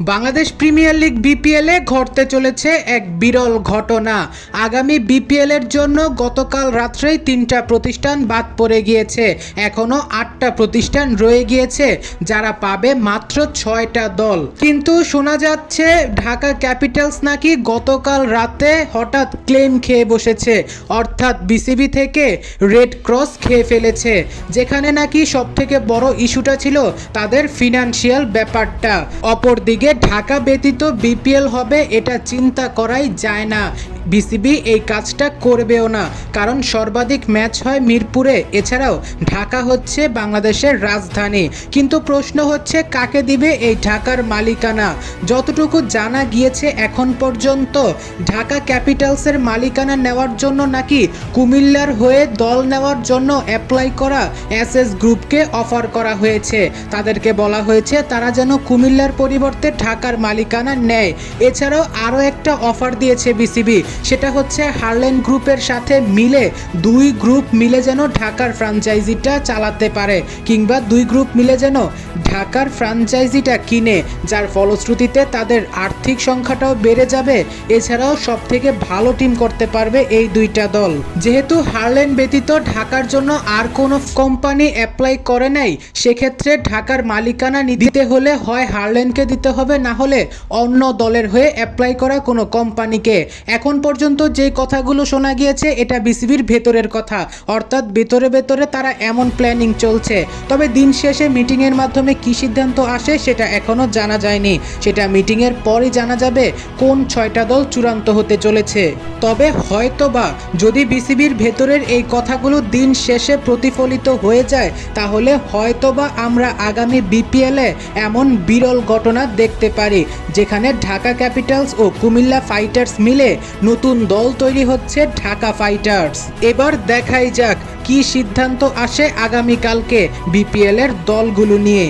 Bangladesh premier league বিপিএলে ঘটতে চলেছে এক বিরল ঘটনা। আগামী বিপিএল এর জন্য গতকাল রাত্রেই তিনটা প্রতিষ্ঠান বাদ পড়ে গিয়েছে। এখনও আটটা প্রতিষ্ঠান রয়ে গিয়েছে, যারা পাবে মাত্র ছয়টা দল। কিন্তু শোনা যাচ্ছে ঢাকা ক্যাপিটালস নাকি গতকাল রাতে হঠাৎ ক্লেম খেয়ে বসেছে, অর্থাৎ বিসিবি থেকে রেড ক্রস খেয়ে ফেলেছে, যেখানে নাকি সব থেকে বড় ইস্যুটা ছিল তাদের ফিনান্সিয়াল ব্যাপারটা। অপরদিকে ঢাকা ব্যতীত বিপিএল হবে এটা চিন্তা করাই যায় না। বিসিবি এই কাজটা করবেও না। কারণ সর্বাধিক ম্যাচ হয় মিরপুরে। এছাড়াও ঢাকা হচ্ছে বাংলাদেশের রাজধানী। কিন্তু প্রশ্ন হচ্ছে, কাকে দিবে এই ঢাকার মালিকানা? যতটুকু জানা গিয়েছে এখন পর্যন্ত, ঢাকা ক্যাপিটালসের মালিকানা নেওয়ার জন্য নাকি কুমিল্লার হয়ে দল নেওয়ার জন্য অ্যাপ্লাই করা এস এস গ্রুপকে অফার করা হয়েছে। তাদেরকে বলা হয়েছে, তারা যেন কুমিল্লার পরিবর্তে ঢাকার মালিকানা নেয়। এছাড়াও আরও একটা অফার দিয়েছে বিসিবি। সেটা হচ্ছে হারলেন গ্রুপের সাথে মিলে দুই গ্রুপ মিলে যেন ঢাকার ফ্রাঞ্চাইজিটা চালাতে পারে, কিংবা দুই গ্রুপ মিলে যেন ঢাকার ফ্র্যাঞ্চাইজিটা কিনে, যার ফলশ্রুতিতে তাদের আর্থিক সংখ্যাটাও বেড়ে যাবে। এছাড়াও সব থেকে ভালো টিম করতে পারবে এই দুইটা দল। যেহেতু হারলেন ব্যতীত ঢাকার জন্য আর কোনো কোম্পানি অ্যাপ্লাই করে নাই, সেক্ষেত্রে ঢাকার মালিকানা দিতে হলে হয় হারলেনকে দিতে হবে। না হলে অন্য দলের হয়ে অ্যাপ্লাই করা কোনো কোম্পানিকে এখন পর্যন্ত যে কথাগুলো শোনা গিয়েছে, এটা বিসিবির ভেতরের কথা। অর্থাৎ ভেতরে ভেতরে তারা এমন প্ল্যানিং চলছে। তবে দিন শেষে মিটিংয়ের মাধ্যমে কি সিদ্ধান্ত আসে, সেটা এখনও জানা যায়নি। সেটা মিটিংয়ের পরই জানা যাবে কোন ছয়টা দল চূড়ান্ত হতে চলেছে। তবে হয়তোবা যদি বিসিবির ভেতরের এই কথাগুলো দিন শেষে প্রতিফলিত হয়ে যায়, তাহলে হয়তোবা আমরা আগামী বিপিএলে এমন বিরল ঘটনা দেখতে পারি, যেখানে ঢাকা ক্যাপিটালস ও কুমিল্লা ফাইটার্স মিলে নতুন দল তৈরি হচ্ছে ঢাকা ফাইটার্স। এবার দেখাই যাক কি সিদ্ধান্ত আসে আগামীকালকে বিপিএল এর দলগুলো নিয়ে।